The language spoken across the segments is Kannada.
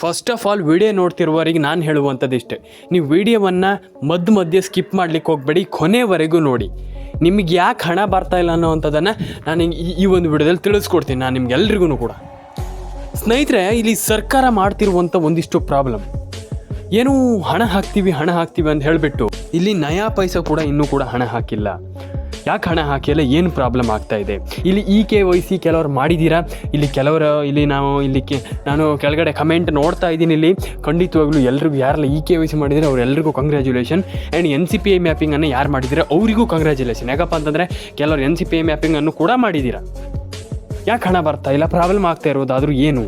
ಫಸ್ಟ್ ಆಫ್ ಆಲ್ ವಿಡಿಯೋ ನೋಡ್ತಿರುವವರಿಗೆ ನಾನು ಹೇಳುವಂಥದ್ದು ಇಷ್ಟೇ ನೀವು ವಿಡಿಯೋವನ್ನು ಮಧ್ಯ ಮಧ್ಯೆ ಸ್ಕಿಪ್ ಮಾಡ್ಲಿಕ್ಕೆ ಹೋಗಬೇಡಿ, ಕೊನೆವರೆಗೂ ನೋಡಿ. ನಿಮಗೆ ಯಾಕೆ ಹಣ ಬರ್ತಾ ಇಲ್ಲ ಅನ್ನೋವಂಥದ್ದನ್ನು ನಾನು ಈ- ಒಂದು ವಿಡಿಯೋದಲ್ಲಿ ತಿಳಿಸ್ಕೊಡ್ತೀನಿ ನಾನು ನಿಮ್ಗೆಲ್ರಿಗೂ ಕೂಡ. ಸ್ನೇಹಿತರೆ, ಇಲ್ಲಿ ಸರ್ಕಾರ ಮಾಡ್ತಿರುವಂಥ ಒಂದಿಷ್ಟು ಪ್ರಾಬ್ಲಮ್ ಏನು ಹಣ ಹಾಕ್ತೀವಿ ಹಣ ಹಾಕ್ತೀವಿ ಅಂತ ಹೇಳಿಬಿಟ್ಟು ಇಲ್ಲಿ ನಯಾ ಪೈಸಾ ಕೂಡ ಇನ್ನೂ ಕೂಡ ಹಣ ಹಾಕಿಲ್ಲ. ಯಾಕೆ ಹಣ ಹಾಕಿಲ್ಲ ಏನು ಪ್ರಾಬ್ಲಮ್ ಆಗ್ತಾ ಇದೆ? ಇಲ್ಲಿ ಇ ಕೆ ವೈ ಸಿ ಕೆಲವರು ಮಾಡಿದ್ದೀರಾ ಇಲ್ಲಿ ಕೆಲವರು, ಇಲ್ಲಿ ನಾವು, ಇಲ್ಲಿ ಕೆ, ನಾನು ಕೆಳಗಡೆ ಕಮೆಂಟ್ ನೋಡ್ತಾ ಇದ್ದೀನಿ ಇಲ್ಲಿ. ಖಂಡಿತವಾಗ್ಲೂ ಎಲ್ರಿಗೂ ಯಾರೆಲ್ಲ ಇ ಕೆ ವೈ ಸಿ ಮಾಡಿದರೆ ಅವರೆಲ್ಲರಿಗೂ congratulation and N C P I ಮ್ಯಾಪಿಂಗನ್ನು ಯಾರು ಮಾಡಿದ್ದೀರಾ ಅವರಿಗೂ ಕಂಗ್ರ್ಯಾಚುಲೇಷನ್ ಯಾಕಪ್ಪ ಅಂತಂದರೆ ಕೆಲವರು ಎನ್ ಸಿ ಪಿ ಐ ಮ್ಯಾಪಿಂಗನ್ನು ಕೂಡ ಮಾಡಿದ್ದೀರಾ ಯಾಕೆ ಹಣ ಬರ್ತಾ ಇಲ್ಲ? ಪ್ರಾಬ್ಲಮ್ ಆಗ್ತಾ ಇರೋದಾದರೂ ಏನು?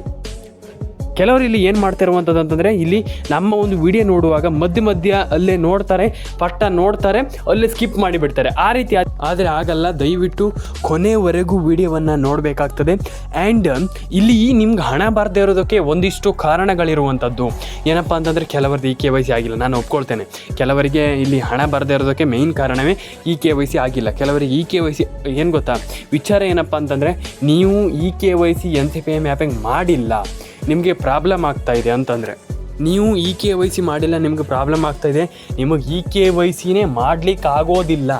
ಕೆಲವರು ಇಲ್ಲಿ ಏನು ಮಾಡ್ತಿರುವಂಥದ್ದು ಅಂತಂದರೆ ಇಲ್ಲಿ ನಮ್ಮ ಒಂದು ವಿಡಿಯೋ ನೋಡುವಾಗ ಮಧ್ಯ ಮಧ್ಯ ಅಲ್ಲೇ ನೋಡ್ತಾರೆ, ಪಟ್ಟ ನೋಡ್ತಾರೆ, ಅಲ್ಲೇ ಸ್ಕಿಪ್ ಮಾಡಿಬಿಡ್ತಾರೆ. ಆ ರೀತಿ ಆದ್- ಆದರೆ ಆಗಲ್ಲ ದಯವಿಟ್ಟು ಕೊನೆವರೆಗೂ ವಿಡಿಯೋವನ್ನು ನೋಡಬೇಕಾಗ್ತದೆ. ಆ್ಯಂಡ್ ಇಲ್ಲಿ ನಿಮ್ಗೆ ಹಣ ಬಾರದೇ ಇರೋದಕ್ಕೆ ಒಂದಿಷ್ಟು ಕಾರಣಗಳಿರುವಂಥದ್ದು ಏನಪ್ಪ ಅಂತಂದರೆ ಕೆಲವರದ್ದು ಈ ಕೆ ವೈ ಸಿ ಆಗಿಲ್ಲ, ನಾನು ಒಪ್ಕೊಳ್ತೇನೆ. ಕೆಲವರಿಗೆ ಇಲ್ಲಿ ಹಣ ಬರದೇ ಇರೋದಕ್ಕೆ ಮೇಯ್ನ್ ಕಾರಣವೇ ಈ ಕೆ ವೈ ಸಿ ಆಗಿಲ್ಲ. ಕೆಲವರಿಗೆ ಈ ಕೆ ವೈ ಸಿ ಏನು ಗೊತ್ತಾ? ವಿಚಾರ ಏನಪ್ಪ ಅಂತಂದರೆ ನೀವು ಈ K Y C N C P mapping ಮಾಡಿಲ್ಲ? ನಿಮಗೆ ಪ್ರಾಬ್ಲಮ್ ಆಗ್ತಾ ಇದೆ ಅಂತಂದರೆ, ನೀವು ಇ ಕೆ ವೈ ಸಿ ಮಾಡಿಲ್ಲ, ನಿಮಗೆ ಪ್ರಾಬ್ಲಮ್ ಆಗ್ತಾ ಇದೆ, ನಿಮಗೆ ಇ ಕೆ ವೈ ಸಿನೇ ಮಾಡ್ಲಿಕ್ಕೆ ಆಗೋದಿಲ್ಲ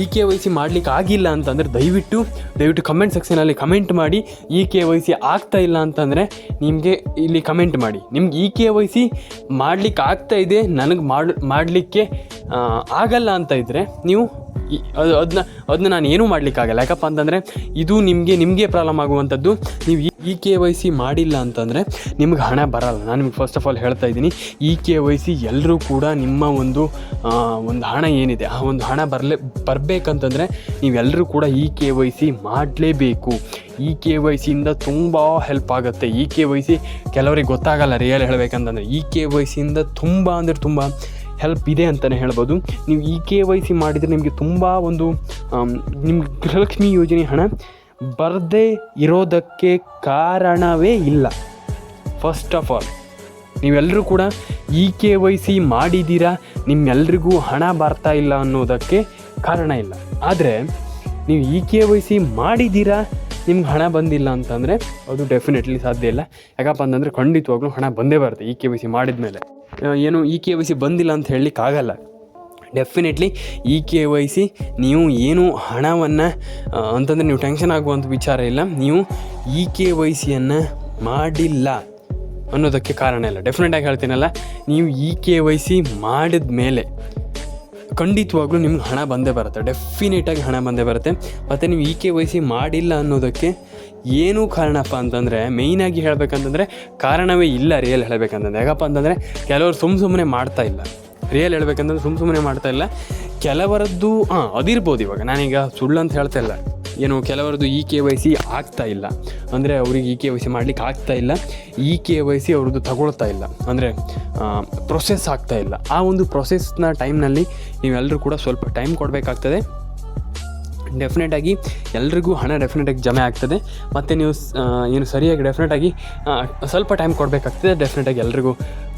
ಇ ಕೆ ವೈ ಸಿ ಮಾಡ್ಲಿಕ್ಕೆ ಆಗಿಲ್ಲ ಅಂತಂದರೆ ದಯವಿಟ್ಟು ದಯವಿಟ್ಟು ಕಮೆಂಟ್ ಸೆಕ್ಷನಲ್ಲಿ ಕಮೆಂಟ್ ಮಾಡಿ ಇ ಕೆ ವೈ ಸಿ ಆಗ್ತಾ ಇಲ್ಲ ಅಂತಂದರೆ ನಿಮಗೆ ಇಲ್ಲಿ ಕಮೆಂಟ್ ಮಾಡಿ. ನಿಮ್ಗೆ ಇ ಕೆ ವೈ ಸಿ ಮಾಡ್ಲಿಕ್ಕೆ ಆಗ್ತಾ ಇದೆ, ನನಗೆ ಮಾಡ್, ಮಾಡಲಿಕ್ಕೆ ಆಗಲ್ಲ ಅಂತ ಇದ್ದರೆ ನೀವು ಅದು ಅದನ್ನ ಅದನ್ನ ನಾನು ಏನೂ ಮಾಡಲಿಕ್ಕಾಗಲ್ಲ. ಯಾಕಪ್ಪ ಅಂತಂದರೆ ಇದು ನಿಮಗೆ ನಿಮಗೆ ಪ್ರಾಬ್ಲಮ್ ಆಗುವಂಥದ್ದು. ನೀವು ಇ ಕೆ ವೈ ಸಿ ಮಾಡಿಲ್ಲ ಅಂತಂದರೆ ನಿಮ್ಗೆ ಹಣ ಬರಲ್ಲ. ನಾನು ನಿಮ್ಗೆ ಫಸ್ಟ್ ಆಫ್ ಆಲ್ ಹೇಳ್ತಾ ಇದ್ದೀನಿ ಇ ಕೆ ವೈ ಸಿ ಎಲ್ಲರೂ ಕೂಡ ನಿಮ್ಮ ಒಂದು ಒಂದು ಹಣ ಏನಿದೆ, ಆ ಒಂದು ಹಣ ಬರಲೇ ಬರಬೇಕಂತಂದರೆ ನೀವೆಲ್ಲರೂ ಕೂಡ ಇ ಕೆ ವೈ ಸಿ ಮಾಡಲೇಬೇಕು. ಇ ಕೆ ವೈ ಸಿಯಿಂದ ತುಂಬ ಹೆಲ್ಪ್ ಆಗುತ್ತೆ. ಇ ಕೆ ವೈ ಸಿ ಕೆಲವರಿಗೆ ಗೊತ್ತಾಗಲ್ಲ ರಿಯಲ್ ಹೇಳಬೇಕಂತಂದರೆ. ಇ ಕೆ ವೈ ಸಿಯಿಂದ ತುಂಬ ಅಂದರೆ ತುಂಬ ಹೆಲ್ಪ್ ಇದೆ ಅಂತಲೇ ಹೇಳ್ಬೋದು. ನೀವು ಇ ಕೆ ವೈ ಸಿ ಮಾಡಿದರೆ ನಿಮಗೆ ತುಂಬ ಒಂದು ನಿಮ್ಮ ಗೃಹಲಕ್ಷ್ಮಿ ಯೋಜನೆ ಹಣ ಬರದೇ ಇರೋದಕ್ಕೆ ಕಾರಣವೇ ಇಲ್ಲ. ಫಸ್ಟ್ ಆಫ್ ಆಲ್ ನೀವೆಲ್ಲರೂ ಕೂಡ ಇ ಕೆ ವೈ ಸಿ ಮಾಡಿದ್ದೀರಾ, ನಿಮ್ಮೆಲ್ರಿಗೂ ಹಣ ಬರ್ತಾ ಇಲ್ಲ ಅನ್ನೋದಕ್ಕೆ ಕಾರಣ ಇಲ್ಲ. ಆದರೆ, ನೀವು ಇ ಕೆ ವೈ ಸಿ ಮಾಡಿದ್ದೀರಾ ನಿಮ್ಗೆ ಹಣ ಬಂದಿಲ್ಲ ಅಂತಂದರೆ ಅದು ಡೆಫಿನೆಟ್ಲಿ ಸಾಧ್ಯ ಇಲ್ಲ. ಯಾಕಪ್ಪ ಅಂತಂದರೆ ಖಂಡಿತವಾಗ್ಲೂ ಹಣ ಬಂದೇ ಬರುತ್ತೆ ಇ ಕೆ ವೈ ಸಿ ಮಾಡಿದ ಮೇಲೆ. ಏನು ಇ ಕೆ ವೈ ಸಿ ಬಂದಿಲ್ಲ ಅಂತ ಹೇಳಲಿಕ್ಕಾಗಲ್ಲ definitely E K Y C ನೀವು ಏನು ಹಣವನ್ನು ಅಂತಂದರೆ ನೀವು ಟೆನ್ಷನ್ ಆಗುವಂಥ ವಿಚಾರ ಇಲ್ಲ. ನೀವು ಇ ಕೆ ವೈ ಸಿಯನ್ನು ಮಾಡಿಲ್ಲ ಅನ್ನೋದಕ್ಕೆ ಕಾರಣ ಇಲ್ಲ. ಡೆಫಿನೆಟಾಗಿ ಹೇಳ್ತೀನಲ್ಲ, ನೀವು ಇ ಕೆ ವೈ ಸಿ ಮಾಡಿದ ಮೇಲೆ ಖಂಡಿತವಾಗ್ಲೂ ನಿಮ್ಗೆ ಹಣ ಬಂದೇ ಬರುತ್ತೆ. ಡೆಫಿನೆಟಾಗಿ ಹಣ ಬಂದೇ ಬರುತ್ತೆ. ಮತ್ತು ನೀವು ಇ ಕೆ ವೈ ಮಾಡಿಲ್ಲ ಅನ್ನೋದಕ್ಕೆ ಏನೂ ಕಾರಣಪ್ಪ ಅಂತಂದರೆ ಮೇಯ್ನಾಗಿ ಹೇಳಬೇಕಂತಂದರೆ ಕಾರಣವೇ ಇಲ್ಲ ರಿಯಲ್ ಹೇಳಬೇಕಂತಂದ್ರೆ. ಯಾಕಪ್ಪ ಅಂತಂದರೆ ಕೆಲವರು ಸುಮ್ಮ ಸುಮ್ಮನೆ ಮಾಡ್ತಾ ಇಲ್ಲ. ರಿಯಲ್ ಹೇಳ್ಬೇಕಂತಂದ್ರೆ ಸುಮ್ಮ ಸುಮ್ಮನೆ ಮಾಡ್ತಾ ಇಲ್ಲ. ಕೆಲವರದ್ದು, ಹಾಂ, ಅದಿರ್ಬೋದು ಇವಾಗ. ನಾನೀಗ ಸುಳ್ಳು ಅಂತ ಹೇಳ್ತಾ ಇಲ್ಲ. ಏನು ಕೆಲವರದ್ದು ಇ ಕೆ ವೈ ಸಿ ಆಗ್ತಾ ಇಲ್ಲ. ಅಂದರೆ ಅವ್ರಿಗೆ ಇ ಕೆ ವೈ ಸಿ ಮಾಡ್ಲಿಕ್ಕೆ ಆಗ್ತಾ ಇಲ್ಲ. ಇ ಕೆ ವೈ ಸಿ ಅವ್ರದ್ದು ತಗೊಳ್ತಾ ಇಲ್ಲ. ಅಂದರೆ ಪ್ರೊಸೆಸ್ ಆಗ್ತಾ ಇಲ್ಲ. ಆ ಒಂದು ಪ್ರೊಸೆಸ್ನ ಟೈಮ್ನಲ್ಲಿ ನೀವೆಲ್ಲರೂ ಕೂಡ ಸ್ವಲ್ಪ ಟೈಮ್ ಕೊಡಬೇಕಾಗ್ತದೆ. ಡೆಫಿನೆಟಾಗಿ ಎಲ್ರಿಗೂ ಹಣ ಡೆಫಿನೆಟಾಗಿ ಜಮೆ ಆಗ್ತದೆ. ಮತ್ತು ನೀವು ಏನು ಸರಿಯಾಗಿ ಡೆಫಿನೆಟಾಗಿ ಸ್ವಲ್ಪ ಟೈಮ್ ಕೊಡಬೇಕಾಗ್ತದೆ. ಡೆಫಿನೆಟಾಗಿ ಎಲ್ರಿಗೂ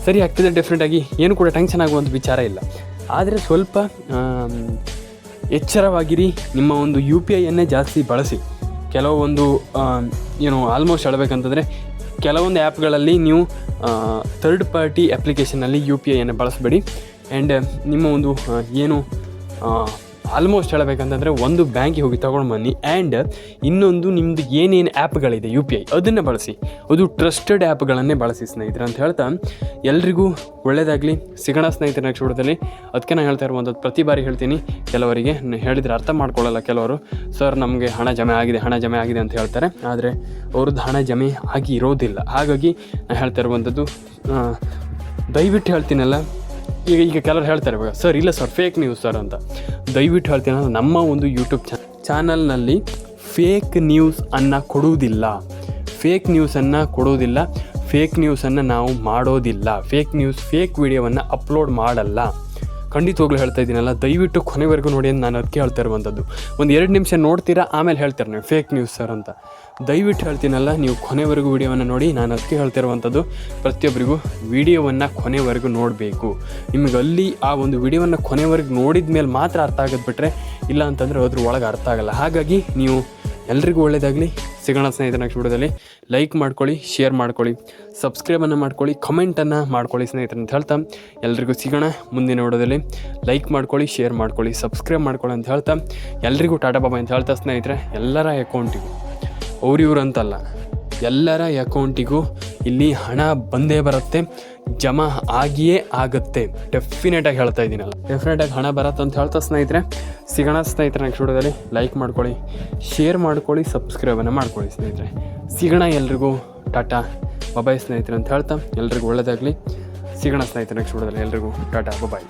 ಸರಿ ಆಗ್ತದೆ. ಡೆಫಿನೆಟಾಗಿ ಏನು ಕೂಡ ಟೆನ್ಷನ್ ಆಗುವಂಥ ವಿಚಾರ ಇಲ್ಲ. ಆದರೆ ಸ್ವಲ್ಪ ಎಚ್ಚರವಾಗಿರಿ. ನಿಮ್ಮ ಒಂದು ಯು ಪಿ ಐಯನ್ನೇ ಜಾಸ್ತಿ ಬಳಸಿ. ಕೆಲವೊಂದು ಏನು ಆಲ್ಮೋಸ್ಟ್ ಹೇಳಬೇಕಂತಂದರೆ, ಕೆಲವೊಂದು ಆ್ಯಪ್ಗಳಲ್ಲಿ ನೀವು ಥರ್ಡ್ ಪಾರ್ಟಿ ಅಪ್ಲಿಕೇಶನಲ್ಲಿ ಯು ಪಿ ಐಯನ್ನು ಬಳಸಬೇಡಿ. ಆ್ಯಂಡ್ ನಿಮ್ಮ ಒಂದು ಏನು ಆಲ್ಮೋಸ್ಟ್ ಹೇಳಬೇಕಂತಂದರೆ ಒಂದು ಬ್ಯಾಂಕಿಗೆ ಹೋಗಿ ತೊಗೊಂಡು ಬನ್ನಿ ಆ್ಯಂಡ್ ಇನ್ನೊಂದು ನಿಮ್ಮದು ಏನೇನು ಆ್ಯಪ್ಗಳಿದೆ ಯು ಪಿ ಐ ಅದನ್ನು ಬಳಸಿ. ಅದು ಟ್ರಸ್ಟೆಡ್ ಆ್ಯಪ್ಗಳನ್ನೇ ಬಳಸಿ ಸ್ನೇಹಿತರೆ ಅಂತ ಹೇಳ್ತಾ, ಎಲ್ರಿಗೂ ಒಳ್ಳೆಯದಾಗಲಿ ಸಿಗೋಣ ಸ್ನೇಹಿತರ ನೆಕ್ಸ್ಟ್ ಅದಕ್ಕೆ ನಾನು ಹೇಳ್ತಾ ಇರುವಂಥದ್ದು, ಪ್ರತಿ ಬಾರಿ ಹೇಳ್ತೀನಿ, ಕೆಲವರಿಗೆ ಹೇಳಿದರೆ ಅರ್ಥ ಮಾಡ್ಕೊಳ್ಳಲ್ಲ ಕೆಲವರು. ಸರ್ ನಮಗೆ ಹಣ ಜಮೆ ಆಗಿದೆ, ಹಣ ಜಮೆ ಆಗಿದೆ ಅಂತ ಹೇಳ್ತಾರೆ. ಆದರೆ ಅವ್ರದ್ದು ಹಣ ಜಮೆ ಆಗಿ ಇರೋದಿಲ್ಲ. ಹಾಗಾಗಿ ನಾನು ಹೇಳ್ತಾ ಇರುವಂಥದ್ದು ದಯವಿಟ್ಟು ಹೇಳ್ತೀನಲ್ಲ ಈಗ ಈಗ ಕೆಲವರು ಹೇಳ್ತಾರೆ ಇವಾಗ ಸರ್, ಇಲ್ಲ ಸರ್ ಫೇಕ್ ನ್ಯೂಸ್ ಸರ್ ಅಂತ. ದಯವಿಟ್ಟು ಹೇಳ್ತೀನಿ, ಅಂದರೆ ನಮ್ಮ ಒಂದು ಯೂಟ್ಯೂಬ್ ಚಾನಲ್ನಲ್ಲಿ ಫೇಕ್ ನ್ಯೂಸ್ ಅನ್ನು ಕೊಡುವುದಿಲ್ಲ. ಫೇಕ್ ನ್ಯೂಸನ್ನು ಕೊಡುವುದಿಲ್ಲ. ಫೇಕ್ ನ್ಯೂಸನ್ನು ನಾವು ಮಾಡೋದಿಲ್ಲ. ಫೇಕ್ ನ್ಯೂಸ್ ಫೇಕ್ ವಿಡಿಯೋವನ್ನು ಅಪ್ಲೋಡ್ ಮಾಡಲ್ಲ. ಖಂಡಿತವಾಗ್ಲೂ ಹೇಳ್ತಾ ಇದ್ದೀನಲ್ಲ, ದಯವಿಟ್ಟು ಕೊನೆವರೆಗೂ ನೋಡಿ ಅಂತ ನಾನು ಅದಕ್ಕೆ ಹೇಳ್ತಾ ಇರುವಂಥದ್ದು. ಒಂದು ಎರಡು ನಿಮಿಷ ನೋಡ್ತೀರಾ, ಆಮೇಲೆ ಹೇಳ್ತಾರೆ ನೀವು. ಫೇಕ್ ನ್ಯೂಸ್ ಸರ್ ಅಂತ. ದಯವಿಟ್ಟು ಹೇಳ್ತೀನಲ್ಲ, ನೀವು ಕೊನೆವರೆಗೂ ವಿಡಿಯೋವನ್ನು ನೋಡಿ ನಾನು ಅದಕ್ಕೆ ಹೇಳ್ತಿರುವಂಥದ್ದು ಪ್ರತಿಯೊಬ್ಬರಿಗೂ ವಿಡಿಯೋವನ್ನು ಕೊನೆವರೆಗೂ ನೋಡಬೇಕು. ನಿಮಗೆ ಅಲ್ಲಿ ಆ ಒಂದು ವಿಡಿಯೋವನ್ನು ಕೊನೆವರೆಗೂ ನೋಡಿದ ಮೇಲೆ ಮಾತ್ರ ಅರ್ಥ ಆಗೋದು ಬಿಟ್ಟರೆ ಇಲ್ಲ ಅಂತಂದರೆ ಅದ್ರ ಒಳಗೆ ಅರ್ಥ ಆಗಲ್ಲ. ಹಾಗಾಗಿ ನೀವು ಎಲ್ರಿಗೂ ಒಳ್ಳೆಯದಾಗಲಿ ಸಿಗೋಣ ಸ್ನೇಹಿತರ ನೆಕ್ಸ್ಟ್ ವಿಡಿಯೋದಲ್ಲಿ. ಲೈಕ್ ಮಾಡ್ಕೊಳ್ಳಿ ಶೇರ್ ಮಾಡ್ಕೊಳ್ಳಿ. ಸಬ್ಸ್ಕ್ರೈಬನ್ನು ಮಾಡ್ಕೊಳ್ಳಿ ಕಮೆಂಟನ್ನು ಮಾಡ್ಕೊಳ್ಳಿ ಸ್ನೇಹಿತರೆ ಅಂತ ಹೇಳ್ತಾ. ಎಲ್ರಿಗೂ ಸಿಗೋಣ ಮುಂದಿನ ವಿಡಿಯೋದಲ್ಲಿ. ಲೈಕ್ ಮಾಡ್ಕೊಳ್ಳಿ ಶೇರ್ ಮಾಡ್ಕೊಳ್ಳಿ ಸಬ್ಸ್ಕ್ರೈಬ್ ಮಾಡ್ಕೊಳ್ಳಿ ಅಂತ ಹೇಳ್ತಾ. ಎಲ್ರಿಗೂ ಟಾಟಾ ಬಾಬಾ ಅಂತ ಹೇಳ್ತಾ ಸ್ನೇಹಿತರೆ, ಎಲ್ಲರ ಅಕೌಂಟಿಗೂ ಅವ್ರು ಇವ್ರು ಅಂತಲ್ಲ. ಎಲ್ಲರ ಅಕೌಂಟಿಗೂ ಇಲ್ಲಿ ಹಣ ಬಂದೇ ಬರುತ್ತೆ, ಜಮಾ ಆಗಿಯೇ ಆಗುತ್ತೆ. ಡೆಫಿನೆಟಾಗಿ ಹೇಳ್ತಾ ಇದ್ದೀನಲ್ಲ. ಡೆಫಿನೆಟಾಗಿ ಹಣ ಬರುತ್ತೆ ಅಂತ ಹೇಳ್ತಾ ಸ್ನೇಹಿತರೆ, ಸಿಗೋಣ ಸ್ನೇಹಿತರೆ ನೆಕ್ಸ್ಟ್ ವಿಡಿಯೋದಲ್ಲಿ. ಲೈಕ್ ಮಾಡ್ಕೊಳ್ಳಿ ಶೇರ್ ಮಾಡ್ಕೊಳ್ಳಿ ಸಬ್ಸ್ಕ್ರೈಬನ್ನು ಮಾಡ್ಕೊಳ್ಳಿ ಸ್ನೇಹಿತರೆ. ಸಿಗೋಣ ಎಲ್ರಿಗೂ. ಟಾಟಾ ಬಬಾಯ್ ಸ್ನೇಹಿತರೆ ಅಂತ ಹೇಳ್ತಾ ಎಲ್ರಿಗೂ ಒಳ್ಳೆಯದಾಗಲಿ ಸಿಗೋಣ ಸ್ನೇಹಿತರೆ ನೆಕ್ಸ್ಟ್ ವಿಡಿಯೋದಲ್ಲಿ ಎಲ್ರಿಗೂ. ಟಾಟಾ ಬಬಾಯ್